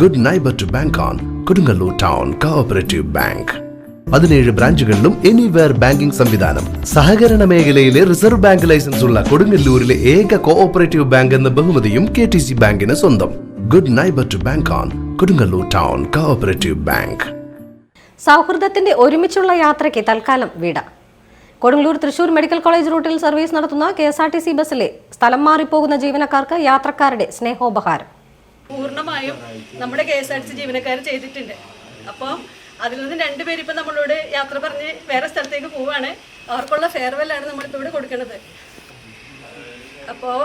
Good neighbour to bank on Kodungallur town cooperative bank പതിനേഴ് ബ്രാഞ്ചുകളിലും anywhere banking സംവിധാനം. സഹകരണ മേഖലയിലെ റിസർവ് ബാങ്ക് ലൈസൻസ് ഉള്ള കൊടുങ്ങല്ലൂരിലെ ഏക കോഓപ്പറേറ്റീവ് ബാങ്ക് എന്ന ബഹുമതിയും കെ ടി സി ബാങ്കിന് സ്വന്തം. Good neighbour to bank on Kodungallur town cooperative bank സൗഹൃദത്തിന്റെ ഒരുമിച്ചുള്ള യാത്രയ്ക്ക് തൽക്കാലം വിട. കൊടുങ്ങല്ലൂർ തൃശൂർ മെഡിക്കൽ കോളേജ് റൂട്ടിൽ സർവീസ് നടത്തുന്ന K S R T C ബസ്സിലെ സ്ഥലം മാറിപ്പോകുന്ന ജീവനക്കാർക്ക് യാത്രക്കാരുടെ സ്നേഹോപഹാരം. പൂർണമായും നമ്മുടെ K S R T C ജീവനക്കാർ ചെയ്തിട്ടുണ്ട്. അപ്പോൾ അതിൽ നിന്ന് രണ്ടുപേരും ഇപ്പം നമ്മളോട് യാത്ര പറഞ്ഞ് വേറെ സ്ഥലത്തേക്ക് പോവുകയാണ് അവർക്കുള്ള ഫെയർവെല്ലാണ് നമ്മളിപ്പോൾ ഇവിടെ കൊടുക്കുന്നത് അപ്പോൾ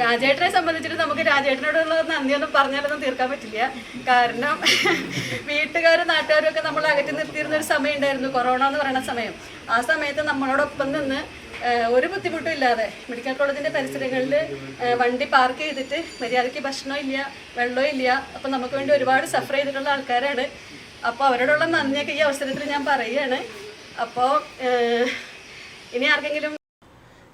രാജേട്ടനെ സംബന്ധിച്ചിട്ട് നമുക്ക് രാജേട്ടനോടുള്ള നന്ദിയൊന്നും പറഞ്ഞാലൊന്നും തീർക്കാൻ പറ്റില്ല. കാരണം വീട്ടുകാരും നാട്ടുകാരും ഒക്കെ നമ്മൾ അകറ്റി നിർത്തിയിരുന്ന ഒരു സമയം ഉണ്ടായിരുന്നു കൊറോണ എന്ന് പറയുന്ന സമയം. ആ സമയത്ത് നമ്മളോടൊപ്പം നിന്ന് ഒരു ബുദ്ധിമുട്ടും ഇല്ലാതെ മെഡിക്കൽ കോളേജിന്റെ പരിസരങ്ങളിൽ വണ്ടി പാർക്ക് ചെയ്തിട്ട് മര്യാദയ്ക്ക് ഭക്ഷണം ഇല്ല വെള്ളവും ഇല്ല. അപ്പം നമുക്ക് വേണ്ടി ഒരുപാട് സഫർ ചെയ്തിട്ടുള്ള ആൾക്കാരാണ്. അപ്പോൾ അവരോടുള്ള നന്ദിയൊക്കെ ഈ അവസരത്തിൽ ഞാൻ പറയുകയാണ്. അപ്പോൾ ഇനി ആർക്കെങ്കിലും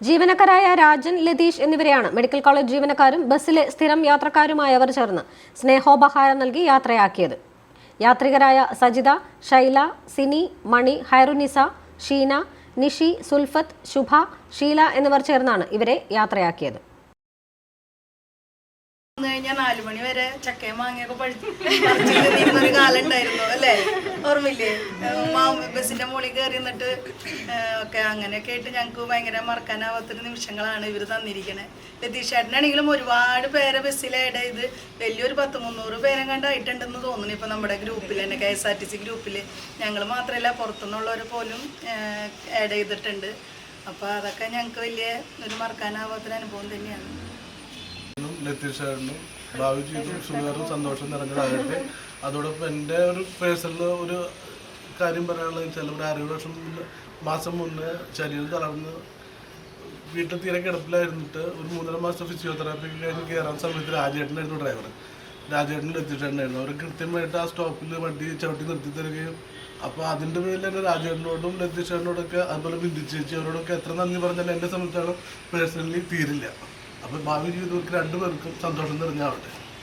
ജീവനക്കാരായ രാജൻ ലതീഷ് എന്നിവരെയാണ് മെഡിക്കൽ കോളേജ് ജീവനക്കാരും ബസ്സിലെ സ്ഥിരം യാത്രക്കാരുമായവർ ചേർന്ന് സ്നേഹോപഹാരം നൽകി യാത്രയാക്കിയത്. യാത്രികരായ സജിത ശൈല സിനി മണി ഹൈറുനിസ ഷീന നിഷി സുൽഫത്ത് ശുഭ ഷീല എന്നിവർ ചേർന്നാണ് ഇവരെ യാത്രയാക്കിയത്. കഴിഞ്ഞാൽ നാലു മണി വരെ ചക്കയും മാങ്ങയൊക്കെ കാലം ഉണ്ടായിരുന്നു അല്ലേ? ഓർമ്മയില്ലേ? ബസ്സിന്റെ മുകളിൽ കയറി നിന്നിട്ട് ഒക്കെ അങ്ങനെയൊക്കെ ആയിട്ട് ഞങ്ങൾക്ക് ഭയങ്കര മറക്കാനാവാത്തൊരു നിമിഷങ്ങളാണ് ഇവർ തന്നിരിക്കണേ. ലതീഷ് ചേട്ടനാണെങ്കിലും ഒരുപാട് പേരെ ബസ്സിൽ ആഡ് ചെയ്ത് വലിയൊരു പത്ത് മുന്നൂറ് പേരെ കണ്ടായിട്ടുണ്ടെന്ന് തോന്നുന്നു ഇപ്പൊ നമ്മുടെ ഗ്രൂപ്പിൽ തന്നെ K S R T C ഗ്രൂപ്പിൽ ഞങ്ങൾ മാത്രമല്ല പുറത്തുനിന്നുള്ളവർ പോലും ആഡ് ചെയ്തിട്ടുണ്ട്. അപ്പോൾ അതൊക്കെ ഞങ്ങൾക്ക് വലിയ ഒരു മറക്കാനാവാത്തൊരു അനുഭവം തന്നെയാണ് ും. ലത്തീഷാറിനും ഭാവി ജീവിതം സുഖകരവും സന്തോഷം നിറഞ്ഞതാകട്ടെ. അതോടൊപ്പം എന്റെ ഒരു പേഴ്സണൽ ഒരു കാര്യം പറയാനുള്ളത് വെച്ചാൽ ഒരു അറുപത് വർഷം മുന്നേ മാസം മുന്നേ ശരീരം തളർന്ന് വീട്ടിൽ തീരെ കിടപ്പിലായിരുന്നിട്ട് ഒരു മൂന്നര മാസം ഫിസിയോതെറാപ്പി കഴിഞ്ഞ് കയറാൻ സമയത്ത് രാജേട്ടനായിരുന്നു ഡ്രൈവർ രാജേട്ടന്റെ എത്തിയിട്ടുണ്ടായിരുന്നു അവർ കൃത്യമായിട്ട് ആ സ്റ്റോപ്പിൽ വണ്ടി ചവിട്ടി നിർത്തി തരികയും അപ്പോൾ അതിന്റെ പേരിൽ തന്നെ രാജേട്ടനോടും ലത്തീഷേട്ടനോടൊക്കെ അതുപോലെ ബിന്ദു ചേച്ചി അവരോടൊക്കെ എത്ര നന്ദി പറഞ്ഞാലും എന്റെ സംബന്ധിച്ചാണ് പേഴ്സണലി തീരില്ല. അപ്പോൾ ഭാവി ജീവിതത്തിൽ രണ്ടുപേർക്കും സന്തോഷം നിറഞ്ഞാവട്ടെ